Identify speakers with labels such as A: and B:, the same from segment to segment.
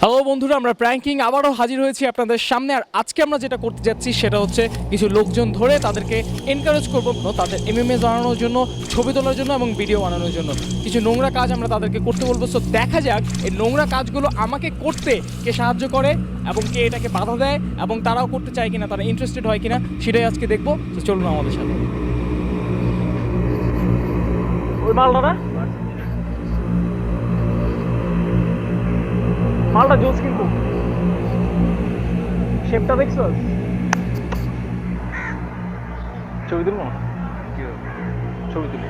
A: Hello বন্ধুরা আমরা pranking আবারও হাজির হয়েছি আপনাদের সামনে। আর আজকে আমরা যেটা করতে যাচ্ছি সেটা হচ্ছে কিছু লোকজন ধরে তাদেরকে এনকারেজ করব তাদের এমএমএ জানানোর জন্য ছবি তোলার জন্য এবং ভিডিও বানানোর জন্য। কিছু নোংরা কাজ আমরা তাদেরকে করতে বলব। সো দেখা যাক এই নোংরা কাজগুলো আমাকে করতে কে সাহায্য করে এবং কে এটাকে বাধা দেয় এবং তারাও করতে চায় কিনা তারা ইন্টারেস্টেড হয় কিনা সেটাই আজকে দেখব। তো চলুন আমাদের সাথে। ওই মালটা মালটা জোস কিন্তু। শেপটা দেখছ? ছবি তুলবো? ছবি তুলি।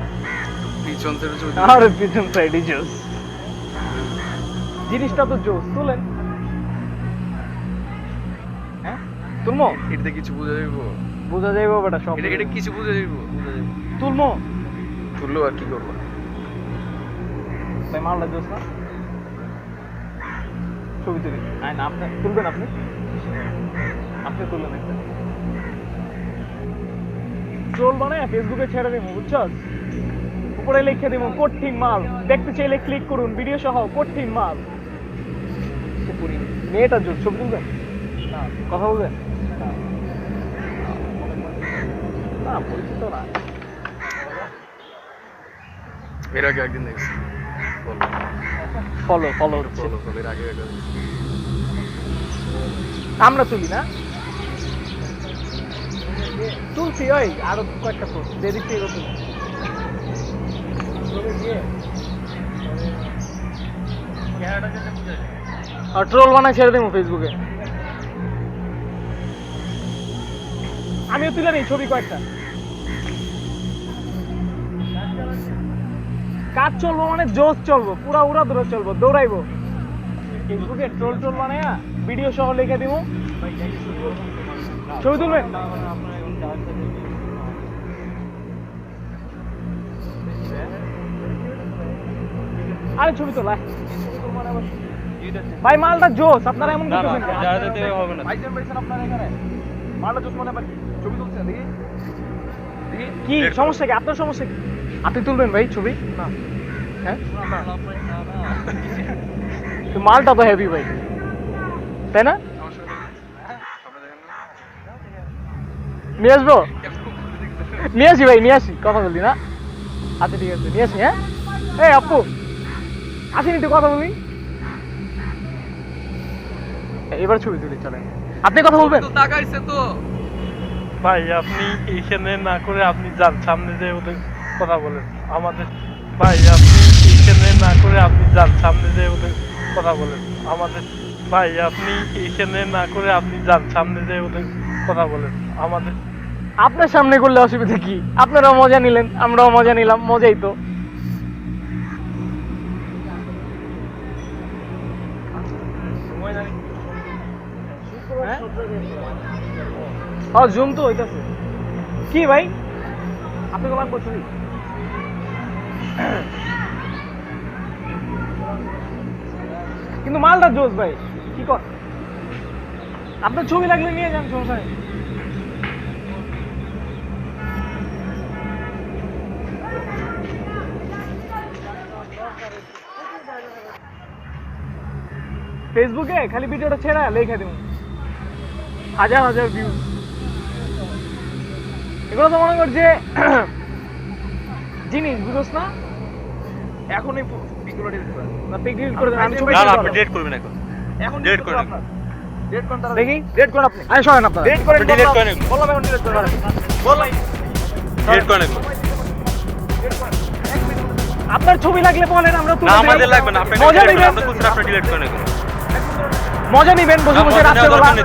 B: পিছন থেকে ছবি
A: আরে পিছন সাইডে জোস। জিনিসটা তো জোস তুলেন। হ্যাঁ? তুলমো
B: এটাতে কিছু বুঝা যাইব?
A: বোঝা যাইবো বেটা সব
B: এটা এটা কিছু বুঝা যাইব?
A: তুলমো
B: তুললো আর কি করব?
A: তাই মালটা জোস না? ছবি তুলি। আয় না, আপনি তুলবেন আপনি? আপনি একটা। ট্রোল বানায় ফেসবুকে ছেড়ে দেবো বুঝছস? উপরে লিখে দেবো কঠিন মাল। দেখতে চাইলে ক্লিক করুন ভিডিও সহ কঠিন মাল। মেয়েটা জোর, ছবি তুলবেন কথা বলবেন না। পরিচিত না।
B: এর আগে একদিন দেখছি।
A: ফলো ফলো হচ্ছে। আমরা তুলি না? তুলছি ওই আরও কয়েকটা তো। দেরি থেকে আর ট্রোল বানায় ছেড়ে দেবো ফেসবুকে আমিও তুলে নিই ছবি কয়েকটা। কাজ চলবো মানে জোশ চলবো পুরা উড়া দৌড়া চলবো দৌড়াইবো। ফেসবুকে ট্রোল ট্রোল বানায়া ভিডিও সহ লিখে দিব ছবি তুলবেন? আরে ছবি তোলা। ভাই মালটা জোস আপনারা এমন করতেছেন কেন?
B: হবে না।
A: আপনারা এখানে মালটা জোস মানে ছবি তুলছেন দেখি। কি সমস্যা কি? আপনার সমস্যা কি? আপনি তুলবেন ভাই ছবি? না। হ্যাঁ? মালটা তো হেভি ভাই। তাই না? নিয়ে আসব? নিয়ে আসি ভাই নিয়ে আসি। কথা বলি না? আচ্ছা ঠিক আছে নিয়ে আসি হ্যাঁ? এই আপু। আসেনি একটু কথা বলি? এবার ছবি তুলি চলেন। আপনি কথা বলবেন?
B: তো তাকাইছে তো।
C: ভাই আপনি এইখানে না করে আপনি যান সামনে যে ওদের কথা বলেন। আমাদের ভাই আপনি এইখানে না করে আপনি যান সামনে যে ওদের কথা বলেন। আমাদের ভাই আপনি এইখানে না করে আপনি যান সামনে যে ওদের কথা বলেন। আমাদের
A: আপনার সামনে করলে অসুবিধা কি? আপনারাও মজা নিলেন আমরাও মজা নিলাম মজাই তো। জুম তো হইতাছে। কি ভাই? আপনি লাগবো ছবি। কিন্তু মালটা জোস ভাই, কি কর? আপনার ছবি লাগলে নিয়ে যান, সমস্যা নেই। ফেসবুকে খালি ভিডিওটা ছেড়া, লেখা দেবো। হাজার হাজার ভিউ এগুলো তো মনে কর যে জিনিস বুঝোস না?
B: এখনই পিকগুলো ডিলিট করে
A: না পিক ডিলিট করে দেন আমি ছবি
C: না আপনি। করবেন এখন।
B: এখন
C: Delete করে
B: করেন তারা
A: দেখি করুন আপনি। সরেন আপনারা।
B: ডেট করেন
C: আপনি
B: বললাম।
C: করেন।
B: বললাম এখন ডিলিট করে বললাম।
C: ডেট করেন
A: আপনার ছবি লাগলে বলেন আমরা তুলে
C: আমাদের লাগবে না আপনি
A: মজা নিবেন।
C: আমরা খুচরা আপনি ডিলিট করেন
A: মজা নিবেন বসে বসে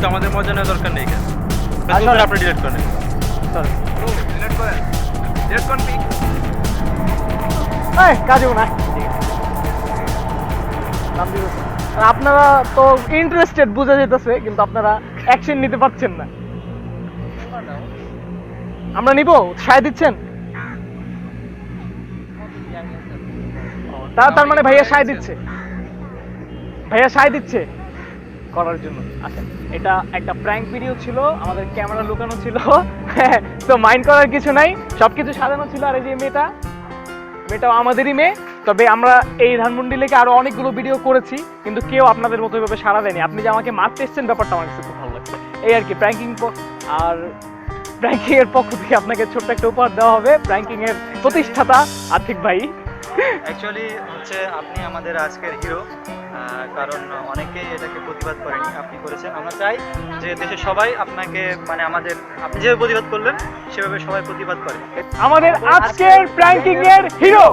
C: আমাদের মজা নেওয়ার দরকার নেই খুচরা আপনি ডিলিট করেন।
B: ডিলিট করেন। ডিলিট করেন পিক
A: কাজেও না। আপনারা তো ইন্টারেস্টেড বোঝা যেতেছে কিন্তু আপনারা অ্যাকশন নিতে পারছেন না। আমরা নিব, সায় দিচ্ছেন? তা তার মানে ভাইয়া সায় দিচ্ছে। ভাইয়া সায় দিচ্ছে। করার জন্য। আচ্ছা এটা একটা প্র্যাঙ্ক ভিডিও ছিল, আমাদের ক্যামেরা লুকানো ছিল। তো মাইন্ড করার কিছু নাই, সবকিছু সাজানো ছিল আর এই যে মেয়েটা। মেয়েটাও আমাদেরই মেয়ে। তবে আমরা এই ধানমন্ডি লেগে আরও অনেকগুলো ভিডিও করেছি, কিন্তু কেউ আপনাদের মতো এভাবে সাড়া দেয়নি। আপনি যে আমাকে মারতে এসছেন, ব্যাপারটা আমার কাছে খুব ভালো লাগছে। এই আর কি প্র্যাঙ্কিং আর প্র্যাঙ্কিং এর পক্ষ থেকে আপনাকে ছোট্ট একটা উপহার দেওয়া হবে। প্র্যাঙ্কিং এর প্রতিষ্ঠাতা আর্থিক ভাই।
D: অ্যাকচুয়ালি হচ্ছে আপনি আমাদের আজকের হিরো কারণ অনেকেই এটাকে প্রতিবাদ করেনি আপনি করেছেন। আমরা চাই যে দেশের সবাই আপনাকে মানে আমাদের আপনি যেভাবে প্রতিবাদ করলেন সেভাবে সবাই প্রতিবাদ করে।
A: আমাদের আজকের প্র্যাঙ্কিং এর হিরো